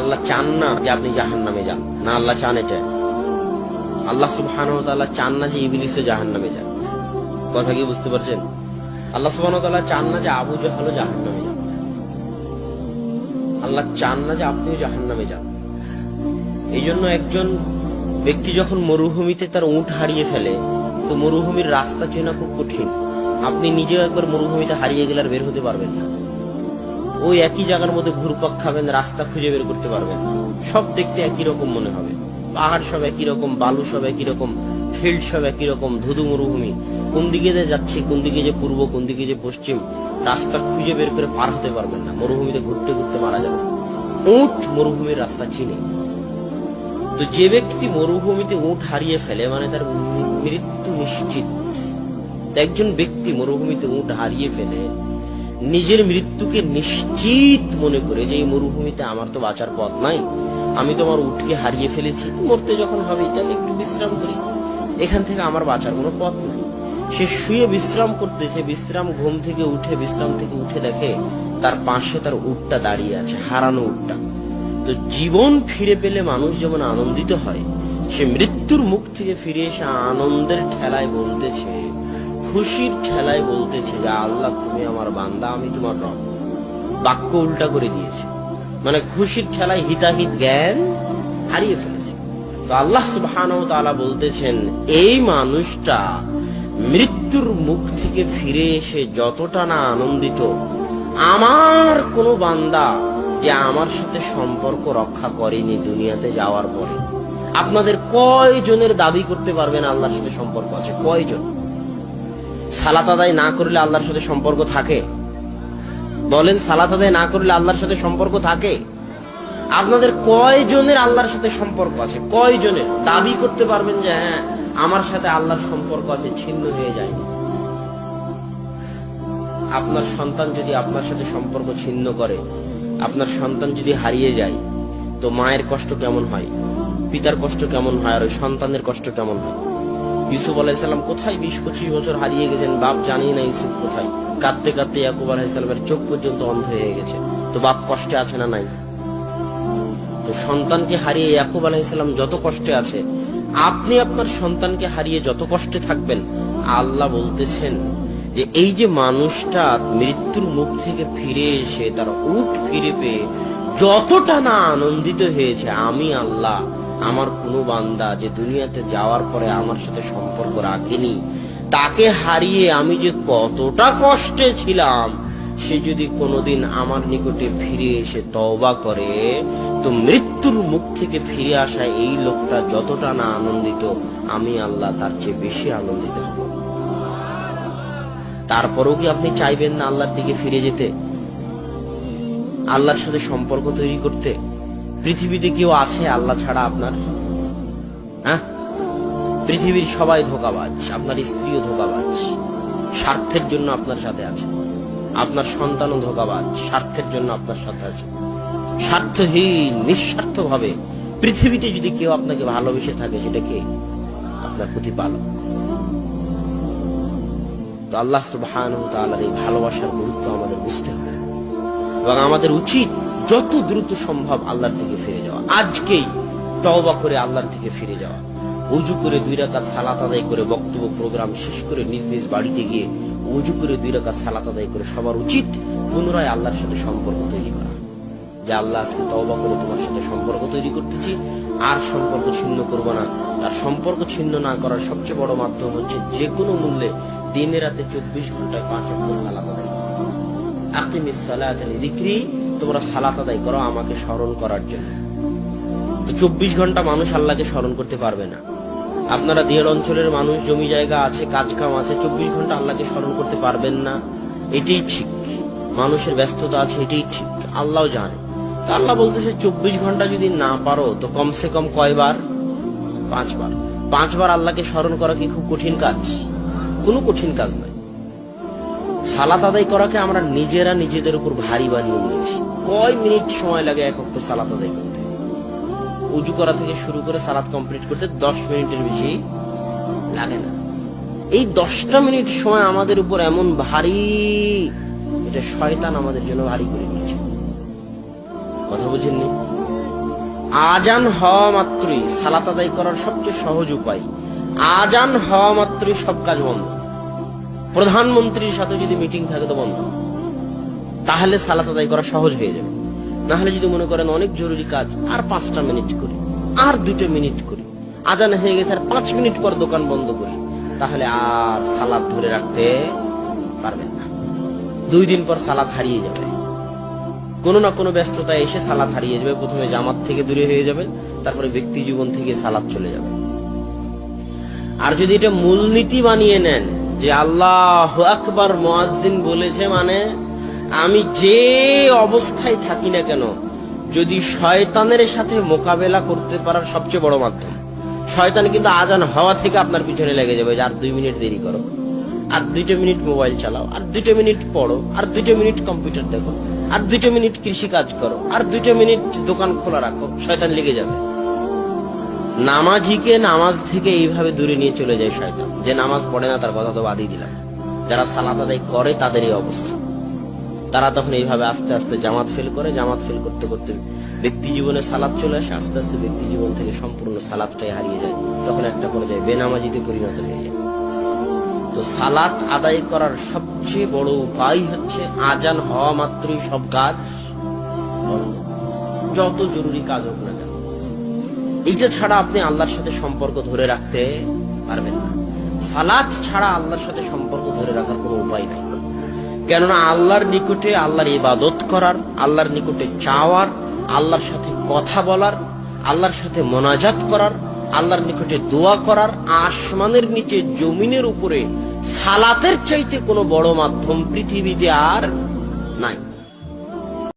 আল্লাহ চান না যে আপনি জাহান নামে যান। না আল্লাহ চান এটা। আল্লাহ সুবহান চান না যে ইবলিসে জাহান নামে যান কথা কি বুঝতে পারছেন? আল্লাহ সুবহান চান না যে আবু জাহালও জাহান নামে যান আল্লাহ চান না যে আপনিও জাহান নামে যান। এই জন্য একজন ব্যক্তি যখন মরুভূমিতে তার উঁট হারিয়ে ফেলে, তো মরুভূমির রাস্তা চেনা খুব কঠিন। আপনি নিজেও একবার মরুভূমিতে হারিয়ে গেলে আর বের হতে পারবেন না। ওই একই জায়গার মধ্যে ঘুরপাক খাবেন, রাস্তা খুঁজে বের করতে পারবেন। সব দেখতে একই রকম মনে হবে। পাহাড় সব একই রকম, বালু সব একই রকম, ফিল্ড সব একই রকম, ধুধু মরুভূমি। কোন দিকে যে যাচ্ছি, কোন দিকে যে পূর্ব, কোন দিকে যে পশ্চিম, রাস্তা খুঁজে বের করে পার হতে পারবেন না। মরুভূমিতে ঘুরতে ঘুরতে মারা যাবে উঠ মরুভূমির রাস্তা চিনে। তো যে ব্যক্তি মরুভূমিতে উঠ হারিয়ে ফেলে মানে তার মৃত্যু নিশ্চিত। একজন ব্যক্তি মরুভূমিতে উঠ হারিয়ে ফেলে নিজের মৃত্যুকে নিশ্চিত মনে করে যে এই মরুভূমিতে আমার তো বাঁচার পথ নাই, আমি তো আমার উঠকে হারিয়ে ফেলেছি, মরতে যখন হবে, তাহলে একটু বিশ্রাম করি। এখান থেকে আমার বাঁচার কোনো পথ নাই। সে শুয়ে বিশ্রাম করতেছে, বিশ্রাম ঘুম থেকে উঠে, বিশ্রাম থেকে উঠে দেখে তার পাশে তার উটটা দাঁড়িয়ে আছে, হারানো উটটা। তো জীবন ফিরে পেলে মানুষ যেমন আনন্দিত হয়, সে মৃত্যুর মুখ থেকে ফিরে এসে আনন্দের ঠেলায় বলতেছে খুশির ঠেলায় বলতেছে যে, আল্লাহ, তুমি আমার বান্দা, আমি তোমার রব। বাক্য উল্টা করে দিয়েছে। মানে খুশির ঠেলায় হিতাহিত জ্ঞান হারিয়ে ফেলেছে। তো আল্লাহ সুবহান বলতেছেন, এই মানুষটা মৃত্যুর মুখ থেকে ফিরে এসে যতটা না আনন্দিত, আমার কোনো বান্দা যে আমার সাথে সম্পর্ক রক্ষা করেনি দুনিয়াতে যাওয়ার পরে। আপনাদের কয়জনের দাবি করতে পারবেন আল্লাহর সাথে সম্পর্ক আছে? কয়জন? সালাত আদায় না করলে আল্লাহর সাথে সম্পর্ক থাকে? বলেন, সালাত আদায় না করলে আল্লাহর সাথে সম্পর্ক থাকে? আপনাদের কয়জনের আল্লাহর সাথে সম্পর্ক আছে? কয়জনের? দাবি করতে পারবেন যে হ্যাঁ আমার সাথে আল্লাহর সম্পর্ক আছে, ছিন্ন হয়ে যায় আপনার সন্তান যদি আপনার সাথে সম্পর্ক ছিন্ন করে, আপনার সন্তান যদি হারিয়ে যায়, তো মায়ের কষ্ট কেমন হয়? পিতার কষ্ট কেমন হয়? আর ওই সন্তানের কষ্ট কেমন হয়? ইউসুফ আলাইসাল্লাম কোথায় বিশ পঁচিশ বছর হারিয়ে গেছেন বাপ জানি না ইউসুফ কোথায়? কাঁদতে কাঁদতে ইয়াকুব আলাইসাল্লামের চোখ পর্যন্ত অন্ধ হয়ে গেছে। তো বাপ কষ্টে আছে না নাই? তো সন্তানকে হারিয়ে ইয়াকুব আলাইসাল্লাম যত কষ্টে আছে, আপনি আপনার সন্তানকে হারিয়ে যত কষ্টে থাকবেন, আল্লাহ বলতেছেন যে এই যে মানুষটা মৃত্যুর মুখ থেকে ফিরে এসে তার উঠ ফিরে পেয়ে যতটা না আনন্দিত হয়েছে, আমি আল্লাহ আমার কোনো বান্দা যে দুনিয়াতে যাওয়ার পরে আমার সাথে সম্পর্ক রাখেনি, তাকে হারিয়ে আমি যে কতটা কষ্টে ছিলাম, সে যদি কোনোদিন আমার নিকটে ফিরে এসে তওবা করে, তো মৃত্যুর মুখ থেকে ফিরে আসা এই লোকটা যতটা না আনন্দিত, আমি আল্লাহ তার চেয়ে বেশি আনন্দিত হব। তারপরেও কি আপনি চাইবেন না আল্লাহর দিকে ফিরে যেতে? আল্লাহর সাথে সম্পর্ক তৈরি করতে? পৃথিবীতে কেউ আছে আল্লাহ ছাড়া আপনার? হ্যাঁ? পৃথিবীর সবাই ধোকাবাজ, আপনার স্ত্রীও ধোকাবাজ, স্বার্থের জন্য আপনার সাথে আছে। আপনার সন্তানও ধোকাবাজ, স্বার্থের জন্য আপনার সাথে আছে। স্বার্থহীন নিঃস্বার্থ ভাবে পৃথিবীতে যদি কেউ আপনাকে ভালোবেসে থাকে, সেটা কে? আপনার প্রতিপালক। তো আল্লাহ সুবহান এই ভালোবাসার গুরুত্ব আমাদের বুঝতে হবে। এবং আমাদের উচিত যত দ্রুত সম্ভব আল্লাহর থেকে ফিরে যাওয়া। আজকেই তওবা করে আল্লাহর থেকে ফিরে যাওয়া। উজু করে দুই রাকাত সালাত আদায় করে বক্তব্য প্রোগ্রাম শেষ করে নিজ নিজ বাড়িতে গিয়ে উজু করে দুই রাকাত সালাত আদায় করে সবার উচিত পুনরায় আল্লাহর সাথে সম্পর্ক তৈরি করা। যে আল্লাহ আজকে তওবা করে তোমার সাথে সম্পর্ক তৈরি করতেছি, আর সম্পর্ক ছিন্ন করব না। আর সম্পর্ক ছিন্ন না করার সবচেয়ে বড় মাধ্যম হচ্ছে যে কোনো মূল্যে দিনে রাতে চব্বিশ ঘন্টায় পাঁচ অক্ট সালাত আদায় করা। আকিমিস সালাত লিযিকরি তোমরা সালাত আদায় করো আমাকে স্মরণ করার জন্য। তো চব্বিশ ঘণ্টা মানুষ আল্লাহকে স্মরণ করতে পারবে না। আপনারা দেড় অঞ্চলের মানুষ, জমি জায়গা আছে, কাজ কাম আছে, চব্বিশ ঘণ্টা আল্লাহকে স্মরণ করতে পারবেন না। এটাই ঠিক। মানুষের ব্যস্ততা আছে, এটাই ঠিক। আল্লাহ জানে। আল্লাহ বলতেছে, চব্বিশ ঘণ্টা যদি না পারো, তো কমসে কম কয়বার? পাঁচবার। পাঁচবার আল্লাহকে স্মরণ করা কি খুব কঠিন কাজ? কোনো কঠিন কাজ নয়। সালাত আদায় করাকে আমরা নিজেরা নিজেদের উপর ভারী বানিয়ে নিয়েছি। কয় মিনিট সময় লাগে এক অক্ট সালাত আদায় করতে? উজু করা থেকে শুরু করে সালাত কমপ্লিট করতে দশ মিনিটের বেশি লাগে না। এই দশটা মিনিট সময় আমাদের উপর এমন ভারী, এটা শয়তান আমাদের জন্য ভারী করে দিয়েছে। কথা বুঝেননি? আজান হওয়া মাত্রই সালাত আদায় করার সবচেয়ে সহজ উপায়। আজান হওয়া মাত্রই সব কাজ বন্ধ। প্রধানমন্ত্রীর সাথে যদি মিটিং থাকে তো বন্ধ। তাহলে সালাত আদায় করা সহজ হয়ে যাবে। না হলে যদি মনে করেন অনেক জরুরি কাজ, আর পাঁচটা মিনিট করি, আর দুটো মিনিট করি, আজান হয়ে গেছে আর পাঁচ মিনিট পর দোকান বন্ধ করি, তাহলে আর সালাদ ধরে রাখতে পারবেন না। দুই দিন পর সালাদ হারিয়ে যাবে। কোনো না কোনো ব্যস্ততা এসে সালাদ হারিয়ে যাবে, প্রথমে জামাত থেকে দূরে হয়ে যাবে, তারপরে ব্যক্তি জীবন থেকে সালাদ চলে যাবে। আর যদি এটা মূলনীতি বানিয়ে নেন, যে আল্লাহ আকবার মোয়াজ্জিন বলেছে মানে আমি যে অবস্থায় থাকি না কেন, যদি শয়তানের সাথে মোকাবেলা করতে পারার সবচেয়ে বড় মাধ্যম, শয়তান কিন্তু আজান হওয়া থেকে আপনার পিছনে লেগে যাবে যে আর দুই মিনিট দেরি করো, আর দুইটা মিনিট মোবাইল চালাও, আর দুইটা মিনিট পড়ো, আর দুইটা মিনিট কম্পিউটার দেখো, আর দুইটা মিনিট কৃষি কাজ করো, আর দুইটা মিনিট দোকান খোলা রাখো, শয়তান লেগে যাবে। নামাজিকে নামাজ থেকে এইভাবে দূরে নিয়ে চলে যায় শয়তান। যে নামাজ পড়ে না, তার কথা তো বাদই দিলাম। যারা সালাত আদায় করে, তাদের এই অবস্থা। তারা তখন এইভাবে আস্তে আস্তে জামাত ফেল করে, জামাত ফেল করতে করতে ব্যক্তি জীবনে সালাদ চলে আসে, আস্তে আস্তে ব্যক্তি জীবন থেকে সম্পূর্ণ সালাদটাই হারিয়ে যায়। তখন একটা পর্যায়ে বেনামাজিতে পরিণত হয়ে যায়। তো সালাত আদায় করার সবচেয়ে বড় উপায় হচ্ছে আজান হওয়া মাত্রই সব কাজ যত জরুরি কাজ হোক না কেন। এইটা ছাড়া আপনি আল্লাহর সাথে সম্পর্ক ধরে রাখতে পারবেন না। সালাত ছাড়া আল্লাহর সাথে সম্পর্ক ধরে রাখার কোনো উপায় নাই। কেননা আল্লাহর নিকটে আল্লাহর ইবাদত করার, আল্লাহর নিকটে চাওয়ার, আল্লাহর সাথে কথা বলার, আল্লাহর সাথে মোনাজাত করার, আল্লাহর নিকটে দোয়া করার, আসমানের নিচে জমিনের উপরে সালাতের চাইতে কোনো বড় মাধ্যম পৃথিবীতে আর নাই।